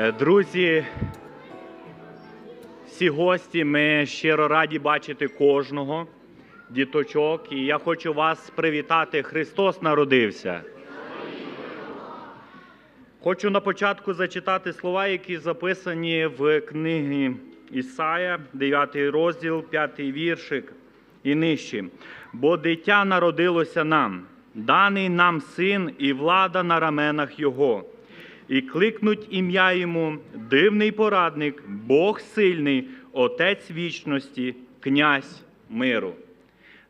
Е, Друзі, всі гості, ми щиро раді бачити кожного діточок. І я хочу вас привітати. Христос народився. Хочу на початку зачитати слова, які записані в книгі Ісая, 9 розділ, 5 віршик і нижче. Бо дитя народилося нам, даний нам син і влада на раменах Його. І кликнуть ім'я йому дивний порадник, Бог сильний, Отець вічності, князь миру.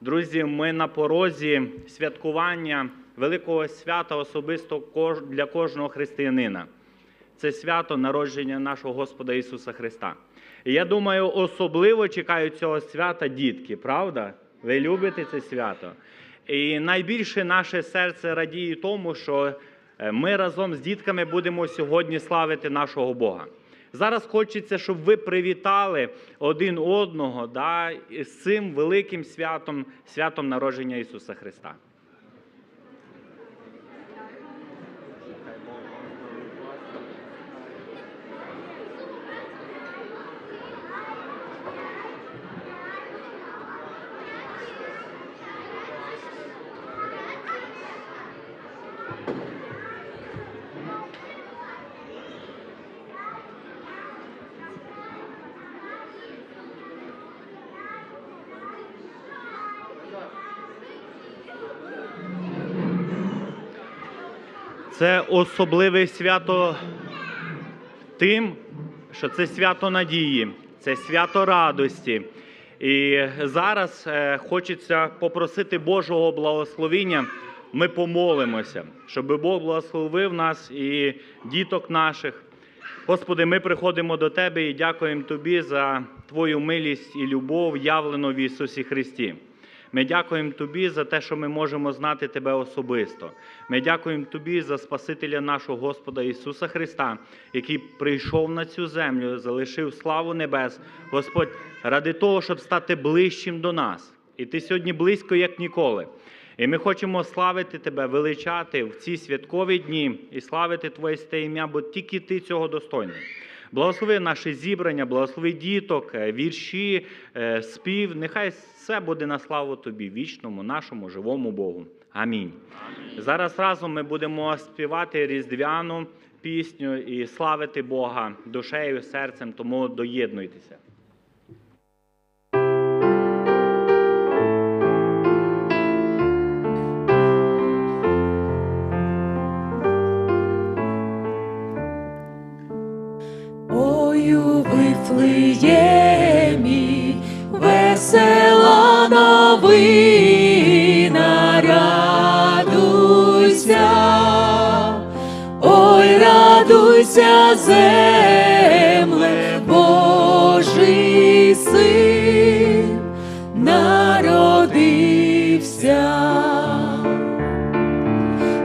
Друзі, ми на порозі святкування великого свята особисто для кожного християнина. Це свято народження нашого Господа Ісуса Христа. І я думаю, особливо чекають цього свята дітки, правда? Ви любите це свято? І найбільше наше серце радіє тому, що ми разом з дітками будемо сьогодні славити нашого Бога. Зараз хочеться, щоб ви привітали один одного да, з цим великим святом, святом народження Ісуса Христа. Це особливе свято тим, що це свято надії, це свято радості. І зараз е, хочеться попросити Божого благословіння. Ми помолимося, щоб Бог благословив нас і діток наших. Господи, ми приходимо до Тебе і дякуємо Тобі за Твою милість і любов, явлену в Ісусі Христі. Ми дякуємо Тобі за те, що ми можемо знати Тебе особисто. Ми дякуємо Тобі за Спасителя нашого Господа Ісуса Христа, який прийшов на цю землю, залишив славу небес, Господь, ради того, щоб стати ближчим до нас. І Ти сьогодні близько, як ніколи. І ми хочемо славити Тебе, величати в ці святкові дні і славити Твоє святе ім'я, бо тільки Ти цього достойний. Благослови наше зібрання, благослови діток, е, вірші, е, спів. Нехай все буде на славу Тобі, вічному, нашому живому Богу. Амінь. Зараз разом ми будемо співати різдвяну пісню і славити Бога душею, серцем, тому доєднуйтеся. Вифлеємі весела новина, радуйся, ой, радуйся, земле, Божий син народився.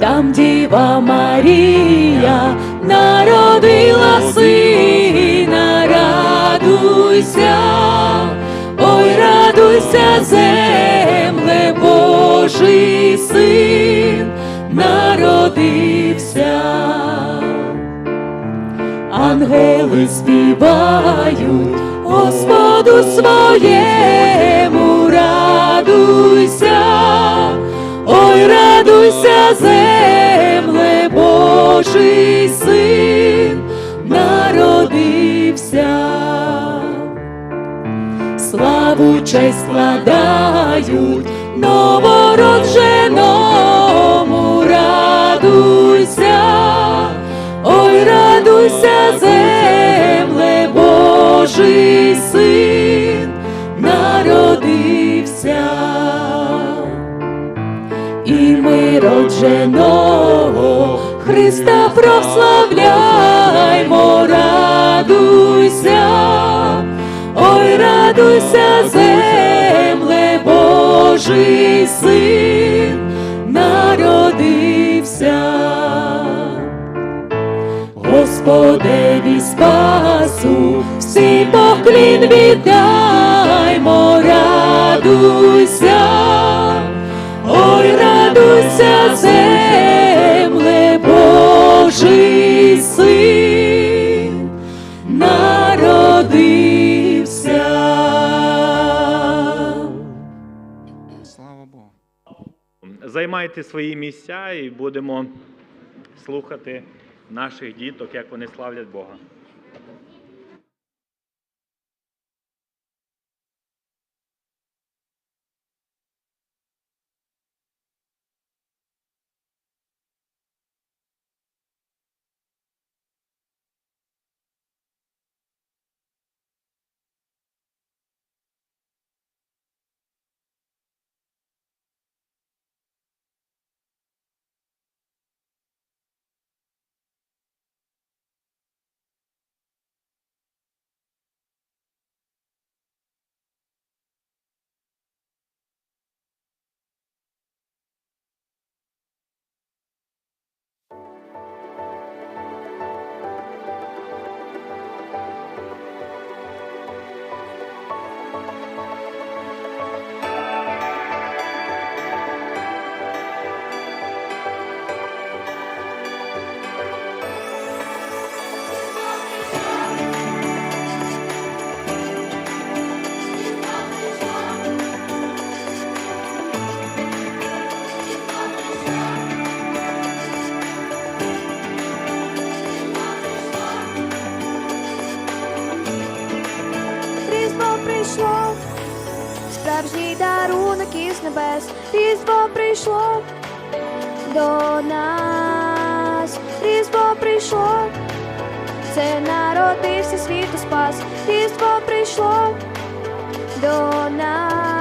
Там Діва Марія народила радуйся, земле, Божий син народився. Ангели співають Господу своєму, радуйся, ой, радуйся, земле, Божий син Славу честь складають. Новородженому, радуйся, ой, радуйся, земле, Божий син народився. І ми родженого Христа прославляймо, радуйся, ой, радуйся, земле, Божий син народився. Господеві спасу, всі поклін віддаймо, займайте свої місця і будемо слухати наших діток, як вони славлять Бога. Справжній дарунок із небес, Різдво прийшло до нас, Різдво прийшло, це народився світу спас, Різдво прийшло до нас.